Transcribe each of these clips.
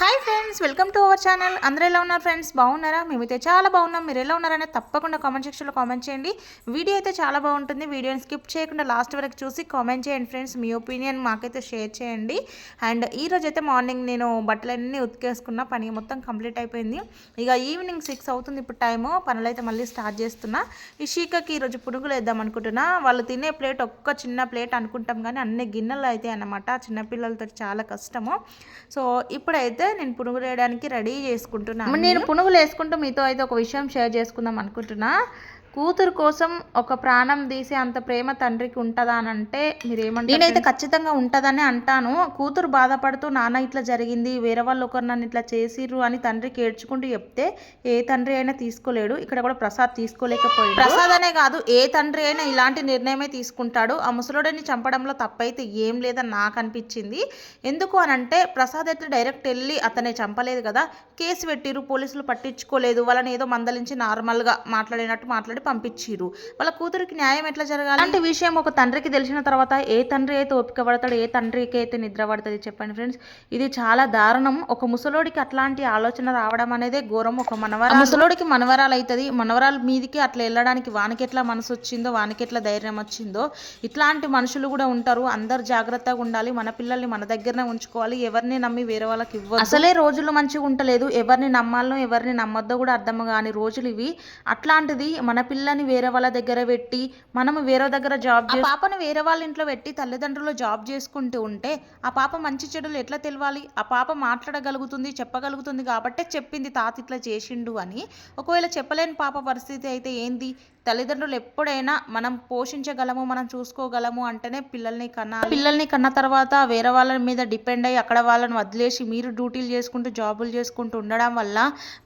Hi friends welcome to our channel. అందరూ ఎలా ఉన్నారు ఫ్రెండ్స్? బాగున్నారా? మేమైతే చాలా బాగున్నాం. మీరు ఎలా ఉన్నారనే తప్పకుండా కామెంట్ సెక్షన్లో కామెంట్ చేయండి. వీడియో అయితే చాలా బాగుంటుంది. వీడియోని స్కిప్ చేయకుండా లాస్ట్ వరకు చూసి కామెంట్ చేయండి ఫ్రెండ్స్. మీ ఒపీనియన్ మాకైతే షేర్ చేయండి. అండ్ ఈరోజు అయితే మార్నింగ్ నేను బట్టలన్నీ ఉతికేసుకున్న. పని మొత్తం కంప్లీట్ అయిపోయింది. ఇక ఈవినింగ్ సిక్స్ అవుతుంది ఇప్పుడు టైము. పనులు అయితే మళ్ళీ స్టార్ట్ చేస్తున్నా. ఈ షీకకి ఈరోజు పునుగులు వేద్దాం అనుకుంటున్నా. వాళ్ళు తినే ప్లేట్ ఒక్క చిన్న ప్లేట్ అనుకుంటాం కానీ అన్ని గిన్నెలు అయితే అన్నమాట. చిన్నపిల్లలతో చాలా కష్టము. సో ఇప్పుడైతే నేను పునుగులు వేయడానికి రెడీ చేసుకుంటున్నాను. నేను పునుగులు వేసుకుంటూ మీతో అయితే ఒక విషయం షేర్ చేసుకుందాం అనుకుంటున్నా. కూతురు కోసం ఒక ప్రాణం తీసే అంత ప్రేమ తండ్రికి ఉంటుందా అని అంటే మీరేమంటారు నేనైతే ఖచ్చితంగా ఉంటుందని అంటాను. కూతురు బాధపడుతూ నాన్న ఇట్లా జరిగింది వేరే వాళ్ళు ఒకరు నన్ను ఇట్లా చేసిర్రు అని తండ్రికి ఏడ్చుకుంటూ చెప్తే ఏ తండ్రి అయినా తీసుకోలేడు. ఇక్కడ కూడా ప్రసాద్ తీసుకోలేకపోయాడు. ప్రసాద్ అనే కాదు ఏ తండ్రి అయినా ఇలాంటి నిర్ణయమే తీసుకుంటాడు. ఆ ముసలుడిని చంపడంలో తప్పైతే ఏం లేదని నాకు అనిపించింది. ఎందుకు అని అంటే ప్రసాద్ అయితే డైరెక్ట్ వెళ్ళి అతనే చంపలేదు కదా. కేసు పెట్టిరు పోలీసులు పట్టించుకోలేదు. వాళ్ళని ఏదో మందలించి నార్మల్గా మాట్లాడినట్టు మాట్లాడి పంపించిరు వాళ్ళ కూతురికి న్యాయం ఎట్లా జరగాలి? అలాంటి విషయం ఒక తండ్రికి తెలిసిన తర్వాత ఏ తండ్రి అయితే ఓపిక పడతాడు ఏ తండ్రికి అయితే నిద్ర పడుతుంది చెప్పండి ఫ్రెండ్స్ ఇది చాలా దారుణం. ఒక ముసలోడికి అట్లాంటి ఆలోచన రావడం అనేదే ఘోరం. ఒక మనవరా ముసలోడికి మనవరాలు అవుతుంది మనవరాలు మీదికి అట్లా వెళ్ళడానికి వానికి ఎట్లా మనసు వచ్చిందో వానికి ఎట్లా ధైర్యం వచ్చిందో ఇట్లాంటి మనుషులు కూడా ఉంటారు. అందరు జాగ్రత్తగా ఉండాలి. మన పిల్లల్ని మన దగ్గరనే ఉంచుకోవాలి. ఎవరిని నమ్మి వేరే వాళ్ళకి ఇవ్వ అసలే రోజులు మంచిగా ఉంటలేదు ఎవరిని నమ్మాలనో ఎవరిని నమ్మొద్దో కూడా అర్థం కాని రోజులు ఇవి. అట్లాంటిది మన పిల్లని వేరే వాళ్ళ దగ్గర పెట్టి మనము వేరే దగ్గర జాబ్ ఆ పాపను వేరే వాళ్ళ ఇంట్లో పెట్టి తల్లిదండ్రులు జాబ్ చేసుకుంటూ ఉంటే ఆ పాప మంచి చెడులు ఎట్లా తెలవాలి? ఆ పాప మాట్లాడగలుగుతుంది చెప్పగలుగుతుంది కాబట్టే చెప్పింది తాత ఇట్లా చేసిండు అని. ఒకవేళ చెప్పలేని పాప పరిస్థితి అయితే ఏంది? తల్లిదండ్రులు ఎప్పుడైనా మనం పోషించగలము మనం చూసుకోగలము అంటేనే పిల్లల్ని కన్నా పిల్లల్ని కన్న తర్వాత వేరే వాళ్ళ మీద డిపెండ్ అయ్యి అక్కడ వాళ్ళని వదిలేసి మీరు డ్యూటీలు చేసుకుంటూ జాబులు చేసుకుంటూ ఉండడం వల్ల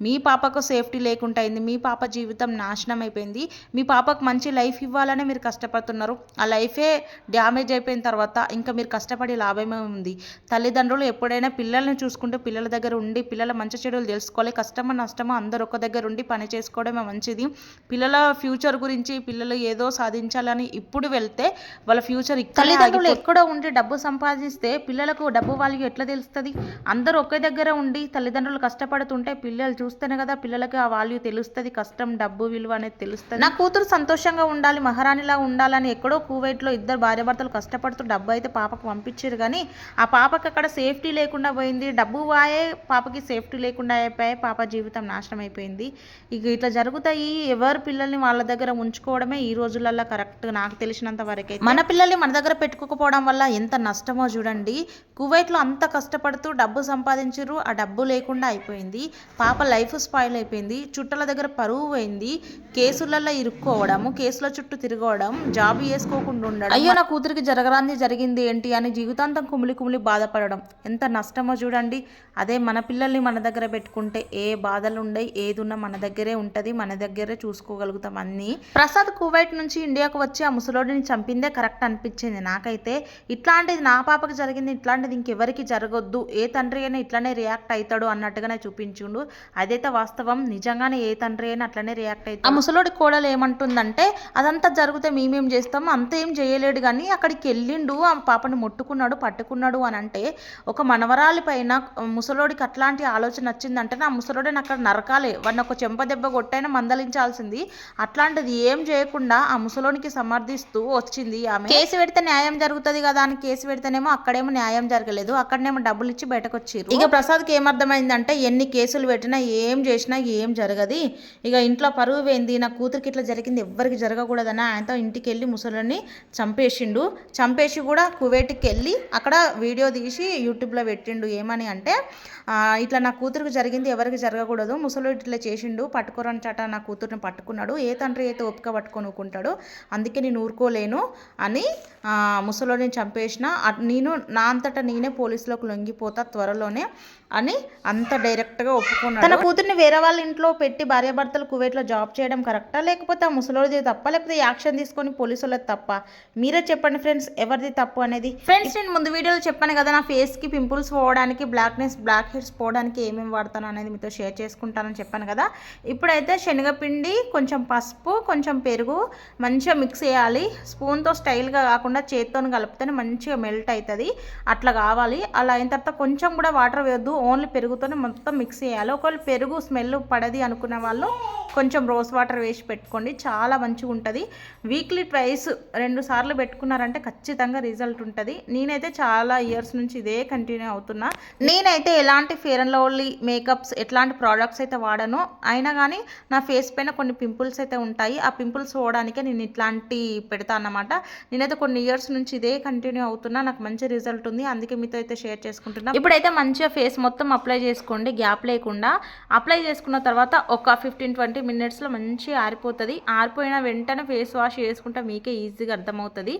మీ పాపకు సేఫ్టీ లేకుండా అయింది. మీ పాప జీవితం నాశనం అయిపోయింది. మీ పాపకు మంచి లైఫ్ ఇవ్వాలనే మీరు కష్టపడుతున్నారు. ఆ లైఫే డ్యామేజ్ అయిపోయిన తర్వాత ఇంకా మీరు కష్టపడే లాభమే ఉంది. తల్లిదండ్రులు ఎప్పుడైనా పిల్లల్ని చూసుకుంటూ పిల్లల దగ్గర ఉండి పిల్లల మంచి చెడులు తెలుసుకోవాలి. కష్టమో నష్టమో అందరు ఒక దగ్గర ఉండి పని చేసుకోవడమే మంచిది. పిల్లల ఫ్యూచర్ గురించి పిల్లలు ఏదో సాధించాలని ఇప్పుడు వెళ్తే వాళ్ళ ఫ్యూచర్ తల్లిదండ్రులు ఎక్కడో ఉండి డబ్బు సంపాదిస్తే పిల్లలకు డబ్బు వాల్యూ ఎట్లా తెలుస్తుంది? అందరూ ఒకే దగ్గర ఉండి తల్లిదండ్రులు కష్టపడుతుంటే పిల్లలు చూస్తేనే కదా పిల్లలకి ఆ వాల్యూ తెలుస్తుంది కష్టం డబ్బు విలువ అనేది తెలుస్తుంది. నా కూతురు సంతోషంగా ఉండాలి మహారాణిలా ఉండాలని ఎక్కడో కువైట్లో ఇద్దరు భార్యాభర్తలు కష్టపడుతూ డబ్బు అయితే పాపకు పంపించారు కానీ ఆ పాపకి అక్కడ సేఫ్టీ లేకుండా పోయింది. డబ్బు వాయే పాపకి సేఫ్టీ లేకుండా అయిపోయాయి. పాప జీవితం నాశనం అయిపోయింది. ఇక ఇట్లా జరుగుతాయి. ఎవరు పిల్లల్ని వాళ్ళ దగ్గర ఉంచుకోవడమే ఈ రోజులలో కరెక్ట్ నాకు తెలిసినంత వరకే మన పిల్లల్ని మన దగ్గర పెట్టుకోకపోవడం వల్ల ఎంత నష్టమో చూడండి. కువైట్లో అంత కష్టపడుతూ డబ్బు సంపాదించారు ఆ డబ్బు లేకుండా అయిపోయింది. పాప లైఫ్ స్పాయిల్ అయిపోయింది. చుట్టాల దగ్గర పరువు పోయింది. కేసులలో ఇరుక్కోవడము కేసుల చుట్టూ తిరగడం జాబ్ చేసుకోకుండా ఉండడం. అయ్యో నా కూతురికి జరగరాంది జరిగింది ఏంటి అని జీవితాంతం కుమిలి కుమిలి బాధపడడం. ఎంత నష్టమో చూడండి. అదే మన పిల్లల్ని మన దగ్గర పెట్టుకుంటే ఏ బాధలు ఉండయి ఏది ఉన్నా మన దగ్గరే ఉంటుంది. మన దగ్గరే చూసుకోగలుగుతాం అన్నీ. ప్రసాద్ కువైట్ నుంచి ఇండియాకు వచ్చి ఆ ముసలోడిని చంపిందే కరెక్ట్ అనిపించింది. నాకైతే ఇట్లాంటిది నా పాపకి జరిగింది ఇట్లాంటిది ఇంకెవరికి జరగొద్దు. ఏ తండ్రి అయినా ఇట్లానే రియాక్ట్ అవుతాడు అన్నట్టుగానే చూపించుండు. అదైతే వాస్తవం. నిజంగానే ఏ తండ్రి అయినా అట్లనే రియాక్ట్ అవుతాడు. ఆ ముసలోడి కోడలు ఏమంటుందంటే అదంతా జరిగితే మేమేం చేస్తాం? అంత ఏం చేయలేడు కానీ అక్కడికి వెళ్ళిండు ఆ పాపని ముట్టుకున్నాడు పట్టుకున్నాడు అని అంటే ఒక మనవరాలి పైన ముసలోడికి అట్లాంటి ఆలోచన వచ్చిందంటే నా ముసలోడిని అక్కడ నరకాలే. వాడిని ఒక చెంప దెబ్బ కొట్టైనా మందలించాల్సింది. అట్లాంటిది ఏం చేయకుండా ఆ ముసలోనికి సమర్థిస్తూ వచ్చింది ఆమె. కేసు పెడితే న్యాయం జరుగుతుంది కదా అని కేసు పెడితేనేమో అక్కడేమో న్యాయం జరగలేదు అక్కడనేమో డబ్బులు ఇచ్చి బయటకు వచ్చారు ఇక ప్రసాద్కి ఏమర్థమైందంటే ఎన్ని కేసులు పెట్టినా ఏం చేసినా ఏం జరగది. ఇక ఇంట్లో పరువు పోయింది నా కూతురికి ఇట్లా జరిగింది ఎవ్వరికి జరగకూడదని ఆయనతో ఇంటికి వెళ్ళి ముసలిని చంపేసిండు. చంపేసి కూడా కువైట్కి వెళ్ళి అక్కడ వీడియో తీసి యూట్యూబ్లో పెట్టిండు. ఏమని అంటే ఆ, ఇట్లా నా కూతురికి జరిగింది ఎవరికి జరగకూడదు ముసలు ఇట్లా చేసిండు పట్టుకోరని చట నా కూతురుని పట్టుకున్నాడు. ఏ తండ్రి అయితే ఓపిక పట్టుకొని ఊరుకుంటాడో అందుకే నేను ఊరుకోలేను అని ఆ, ముసలోడిని చంపేసిన నేను నా అంతటా నేనే పోలీసులకు లొంగిపోతా త్వరలోనే అని అంత డైరెక్ట్గా ఒప్పుకున్నాడు. తన కూతుర్ని వేరే వాళ్ళ ఇంట్లో పెట్టి భార్యాభర్తలు కువైట్లో జాబ్ చేయడం కరెక్టా? లేకపోతే ఆ ముసలోడిది తప్ప? లేకపోతే యాక్షన్ తీసుకొని పోలీసులది తప్ప? మీరే చెప్పండి ఫ్రెండ్స్ ఎవరిది తప్పు అనేది? ఫ్రెండ్స్ నేను ముందు వీడియోలో చెప్పాను కదా నా ఫేస్కి పింపుల్స్ పోవడానికి బ్లాక్నెస్ బ్లాక్ హెడ్స్ పోవడానికి ఏమేమి వాడతాను అనేది మీతో షేర్ చేసుకుంటానని చెప్పాను కదా. ఇప్పుడైతే శనగపిండి కొంచెం పసుపు కొంచెం పెరుగు మంచిగా మిక్స్ చేయాలి. స్పూన్తో స్టైల్గా కాకుండా చేత్తో కలిపితేనే మంచిగా మెల్ట్ అవుతుంది అట్లా కావాలి. అలా అయిన తర్వాత కొంచెం కూడా వాటర్ వేయద్దు. ఓన్లీ పెరుగుతోనే మొత్తం మిక్స్ చేయాలి. ఒకవేళ పెరుగు స్మెల్ పడది అనుకున్న వాళ్ళు కొంచెం రోస్ వాటర్ వేసి పెట్టుకోండి. చాలా మంచిగా ఉంటుంది. వీక్లీ ట్వైస్ రెండు సార్లు పెట్టుకున్నారంటే ఖచ్చితంగా రిజల్ట్ ఉంటుంది. నేనైతే చాలా ఇయర్స్ నుంచి ఇదే కంటిన్యూ అవుతున్నా. నేనైతే ఎలాంటి ఫేర్ అండ్ లవ్లీ మేకప్స్ ఎట్లాంటి ప్రోడక్ట్స్ అయితే వాడను. అయినా కానీ నా ఫేస్ పైన కొన్ని పింపుల్స్ అయితే ఉంటాయి. ఆ పింపుల్స్ పోవడానికే నేను ఇట్లాంటి పెడతా అన్నమాట. నేనైతే కొన్ని ఇయర్స్ నుంచి ఇదే కంటిన్యూ అవుతున్నా. నాకు మంచి రిజల్ట్ ఉంది. అందుకే మీతో అయితే షేర్ చేసుకుంటున్నా. ఇప్పుడైతే మంచిగా ఫేస్ మొత్తం అప్లై చేసుకోండి. గ్యాప్ లేకుండా. అప్లై చేసుకున్న తర్వాత ఒక ఫిఫ్టీన్ ట్వంటీ మినిట్స్లో మంచిగా ఆరిపోతుంది. ఆరిపోయిన వెంటనే ఫేస్ వాష్ చేసుకుంటే మీకే ఈజీగా అర్థమవుతుంది.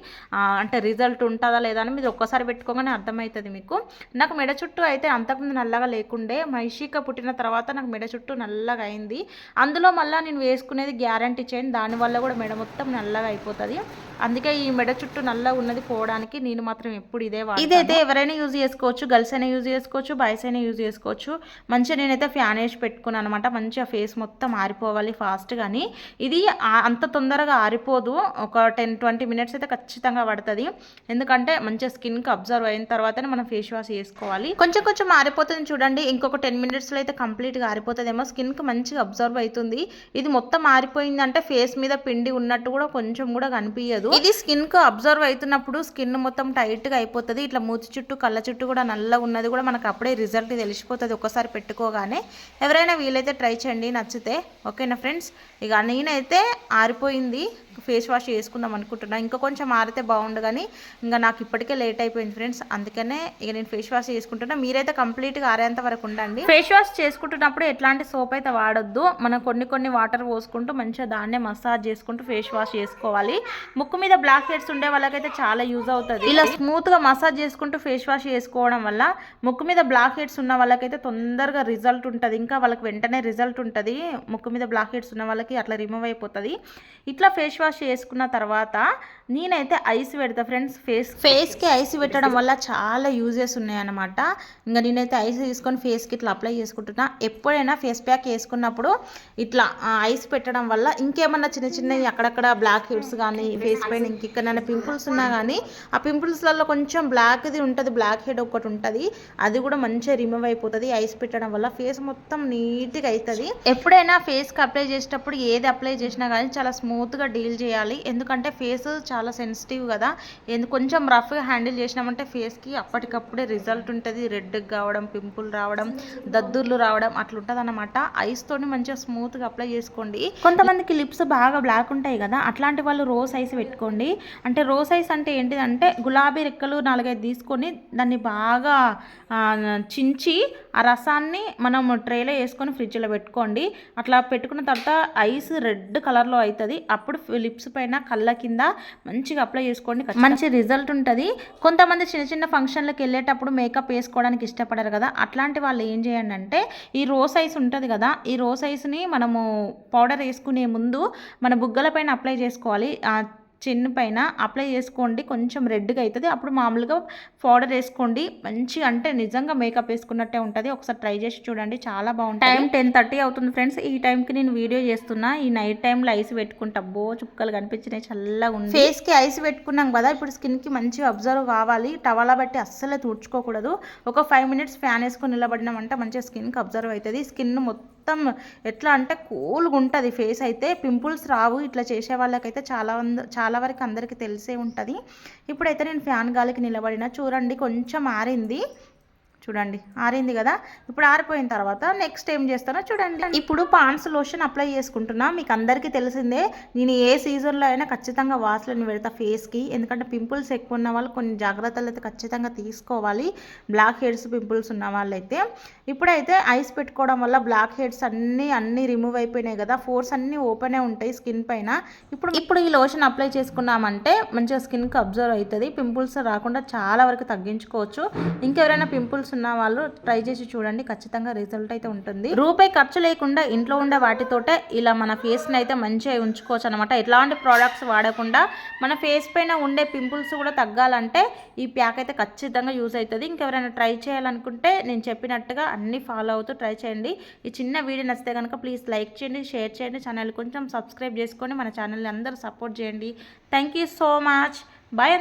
అంటే రిజల్ట్ ఉంటుందా లేదా అని మీరు ఒక్కసారి పెట్టుకోగానే అర్థమవుతుంది మీకు. నాకు మెడ చుట్టూ అయితే అంతకుముందు నల్లగా లేకుండే మైషిక పుట్టిన తర్వాత నాకు మెడ చుట్టూ నల్లగా అయింది. అందులో మళ్ళీ నేను వేసుకునేది గ్యారంటీ చేయండి. దానివల్ల కూడా మెడ మొత్తం నల్లగా అయిపోతుంది. అందుకే ఈ మెడ చుట్టూ నల్లగా ఉన్నది పోవడానికి నేను మాత్రం ఎప్పుడు ఇదే ఇదైతే ఎవరైనా యూజ్ చేసుకోవచ్చు. గర్ల్స్ అయినా యూజ్ చేసుకోవచ్చు. బాయ్స్ అయినా యూజ్ చేసుకోవచ్చు. మంచిగా నేనైతే ఫ్యాన్ వేసి పెట్టుకున్నాను అనమాట మంచిగా ఫేస్ మొత్తం ఆరిపోవాలి ఫాస్ట్ కానీ ఇది అంత తొందరగా ఆరిపోదు. ఒక టెన్ ట్వంటీ మినిట్స్ అయితే ఖచ్చితంగా పడుతుంది. ఎందుకంటే మంచిగా స్కిన్కి అబ్జర్వ్ అయిన తర్వాతనే మనం ఫేస్ వాష్ చేసుకోవాలి. కొంచెం కొంచెం ఆరిపోతుంది చూడండి. ఇంకొక టెన్ మినిట్స్లో అయితే కంప్లీట్గా ఆరిపోతుందేమో. స్కిన్కి మంచిగా అబ్జర్వ్ అవుతుంది. ఇది మొత్తం ఆరిపోయింది అంటే ఫేస్ మీద పిండి ఉన్నట్టు కూడా కొంచెం కూడా కనిపించదు ఇది స్కిన్కు అబ్జర్వ్ అవుతున్నప్పుడు స్కిన్ మొత్తం టైట్గా అయిపోతుంది. ఇట్లా మూతి చుట్టూ కళ్ళ చుట్టూ కూడా నల్లగా ఉన్నది కూడా మనకు అప్పుడే రిజల్ట్ తెలిసిపోతుంది. ఒకసారి పెట్టుకోగానే ఎవరైనా వీలైతే ట్రై చేయండి నచ్చితే. ఓకేనా ఫ్రెండ్స్? ఇక నేనైతే ఆరిపోయింది. ఫేస్ వాష్ చేసుకుందాం అనుకుంటున్నా. ఇంకా కొంచెం ఆరితే బాగుండు కానీ ఇంకా నాకు ఇప్పటికే లేట్ అయిపోయింది ఫ్రెండ్స్. అందుకనే ఇక నేను ఫేస్ వాష్ చేసుకుంటున్నా. మీరైతే కంప్లీట్గా ఆరేంత వరకు ఉండండి. ఫేస్ వాష్ చేసుకుంటున్నప్పుడు ఎట్లాంటి సోప్ అయితే వాడొద్దు. మనం కొన్ని కొన్ని వాటర్ పోసుకుంటూ మంచిగా దాన్నే మసాజ్ చేసుకుంటూ ఫేస్ వాష్ చేసుకోవాలి. ముక్కు మీద బ్లాక్ హెడ్స్ ఉండే వాళ్ళకైతే చాలా యూజ్ అవుతుంది. ఇలా స్మూత్గా మసాజ్ చేసుకుంటూ ఫేస్ వాష్ చేసుకోవడం వల్ల ముక్కు మీద బ్లాక్ హెడ్స్ ఉన్న వాళ్ళకైతే తొందరగా రిజల్ట్ ఉంటుంది. ఇంకా వాళ్ళకి వెంటనే రిజల్ట్ ఉంటుంది. ముక్కు మీద బ్లాక్ హెడ్స్ ఉన్న వాళ్ళకి అట్లా రిమూవ్ అయిపోతుంది. ఇట్లా ఫేస్ వాష్ చేసుకున్న తర్వాత నేనైతే ఐస్ పెడతా ఫ్రెండ్స్. ఫేస్ ఫేస్కి ఐస్ పెట్టడం వల్ల చాలా యూజెస్ ఉన్నాయన్నమాట. ఇంకా నేనైతే ఐస్ తీసుకొని ఫేస్కి ఇట్లా అప్లై చేసుకుంటున్నా. ఎప్పుడైనా ఫేస్ ప్యాక్ వేసుకున్నప్పుడు ఇట్లా ఐస్ పెట్టడం వల్ల ఇంకేమన్నా చిన్న చిన్నవి అక్కడక్కడ బ్లాక్ హెడ్స్ కానీ ఫేస్ పైన ఇంకెక్కడైనా పింపుల్స్ ఉన్నా కానీ ఆ పింపుల్స్లలో కొంచెం బ్లాక్ది ఉంటుంది బ్లాక్ హెడ్ ఒకటి ఉంటుంది. అది కూడా మంచిగా రిమూవ్ అయిపోతుంది. ఐస్ పెట్టడం వల్ల ఫేస్ మొత్తం నీట్గా అవుతుంది ఎప్పుడైనా ఫేస్కి అప్లై చేసేటప్పుడు ఏది అప్లై చేసినా కానీ చాలా స్మూత్గా డీల్ చేయాలి. ఎందుకంటే ఫేస్ చాలా సెన్సిటివ్ కదా. ఎందుకు కొంచెం రఫ్గా హ్యాండిల్ చేసినామంటే ఫేస్కి అప్పటికప్పుడే రిజల్ట్ ఉంటుంది. రెడ్ కావడం పింపుల్ రావడం దద్దుర్లు రావడం అట్లా ఉంటుంది అనమాట ఐస్తోని మంచిగా స్మూత్గా అప్లై చేసుకోండి. కొంతమందికి లిప్స్ బాగా బ్లాక్ ఉంటాయి కదా అట్లాంటి వాళ్ళు రోజ్ ఐస్ పెట్టుకోండి. అంటే రోజ్ ఐస్ అంటే ఏంటిదంటే గులాబీ రెక్కలు నాలుగైదు తీసుకొని దాన్ని బాగా చించి ఆ రసాన్ని మనం ట్రేలో వేసుకొని ఫ్రిడ్జ్లో పెట్టుకోండి. అట్లా పెట్టుకున్న తర్వాత ఐస్ రెడ్ కలర్లో అవుతుంది అప్పుడు లిప్స్ పైన కళ్ళ కింద మంచిగా అప్లై చేసుకోండి. మంచి రిజల్ట్ ఉంటుంది. కొంతమంది చిన్న చిన్న ఫంక్షన్లకు వెళ్ళేటప్పుడు మేకప్ వేసుకోవడానికి ఇష్టపడరు కదా. అట్లాంటి వాళ్ళు ఏం చేయండి అంటే ఈ రోస్ ఐస్ ఉంటుంది కదా ఈ రోస్ ఐస్ని మనము పౌడర్ వేసుకునే ముందు మన బుగ్గల పైన అప్లై చేసుకోవాలి. చిన్న పైన అప్లై చేసుకోండి. కొంచెం రెడ్గా అవుతుంది అప్పుడు మామూలుగా పౌడర్ వేసుకోండి. మంచిగా అంటే నిజంగా మేకప్ వేసుకున్నట్టే ఉంటుంది. ఒకసారి ట్రై చేసి చూడండి. చాలా బాగుంటుంది. టైం టెన్ థర్టీ అవుతుంది ఫ్రెండ్స్ ఈ టైంకి నేను వీడియో చేస్తున్నా. ఈ నైట్ టైంలో ఐస్ పెట్టుకుంటా. బో చుక్కలు కనిపించినాయి. చల్లగా ఉంది. ఫేస్కి ఐస్ పెట్టుకున్నాం కదా. ఇప్పుడు స్కిన్కి మంచిగా అబ్జర్వ్ కావాలి. టవాలా బట్టి అస్సలే తుడుచుకోకూడదు. ఒక ఫైవ్ మినిట్స్ ఫ్యాన్ వేసుకొని నిలబడినామంటే మంచిగా స్కిన్కి అబ్జర్వ్ అవుతుంది స్కిన్ మొత్తం మొత్తం ఎట్లా అంటే కూల్గా ఉంటుంది ఫేస్ అయితే పింపుల్స్ రావు. ఇట్లా చేసే వాళ్ళకైతే చాలా చాలా వరకు అందరికీ తెలిసే ఉంటుంది. ఇప్పుడైతే నేను ఫ్యాన్ గాలికి నిలబడిన. చూడండి కొంచెం ఆరింది చూడండి ఆరింది కదా? ఇప్పుడు ఆరిపోయిన తర్వాత నెక్స్ట్ ఏం చేస్తానో చూడండి. ఇప్పుడు పాన్స్ లోషన్ అప్లై చేసుకుంటున్నా. మీకు అందరికీ తెలిసిందే నేను ఏ సీజన్లో అయినా ఖచ్చితంగా వాసులను పెడతా ఫేస్కి ఎందుకంటే పింపుల్స్ ఎక్కువ ఉన్న వాళ్ళు కొన్ని జాగ్రత్తలు అయితే ఖచ్చితంగా తీసుకోవాలి. బ్లాక్ హెడ్స్ పింపుల్స్ ఉన్న వాళ్ళైతే. ఇప్పుడైతే ఐస్ పెట్టుకోవడం వల్ల బ్లాక్ హెడ్స్ అన్నీ అన్నీ రిమూవ్ అయిపోయినాయి కదా? ఫోర్స్ అన్నీ ఓపెనే ఉంటాయి స్కిన్ పైన. ఇప్పుడు ఇప్పుడు ఈ లోషన్ అప్లై చేసుకున్నామంటే మంచిగా స్కిన్కి అబ్జర్వ్ అవుతుంది. పింపుల్స్ రాకుండా చాలా వరకు తగ్గించుకోవచ్చు. ఇంకెవరైనా పింపుల్స్ పింపుల్స్ ఉన్న వాళ్ళు ట్రై చేసి చూడండి. ఖచ్చితంగా రిజల్ట్ అయితే ఉంటుంది. రూపాయి ఖర్చు లేకుండా ఇంట్లో ఉండే వాటితోటే ఇలా మన ఫేస్ని అయితే మంచిగా ఉంచుకోవచ్చు అనమాట ఎలాంటి ప్రోడక్ట్స్ వాడకుండా మన ఫేస్ పైన ఉండే పింపుల్స్ కూడా తగ్గాలంటే ఈ ప్యాక్ అయితే ఖచ్చితంగా యూజ్ అవుతుంది. ఇంకెవరైనా ట్రై చేయాలనుకుంటే నేను చెప్పినట్టుగా అన్ని ఫాలో అవుతూ ట్రై చేయండి. ఈ చిన్న వీడియో నచ్చితే కనుక ప్లీజ్ లైక్ చేయండి షేర్ చేయండి. ఛానల్ కొంచెం సబ్స్క్రైబ్ చేసుకొని మన ఛానల్ని అందరూ సపోర్ట్ చేయండి. Thank you so much bye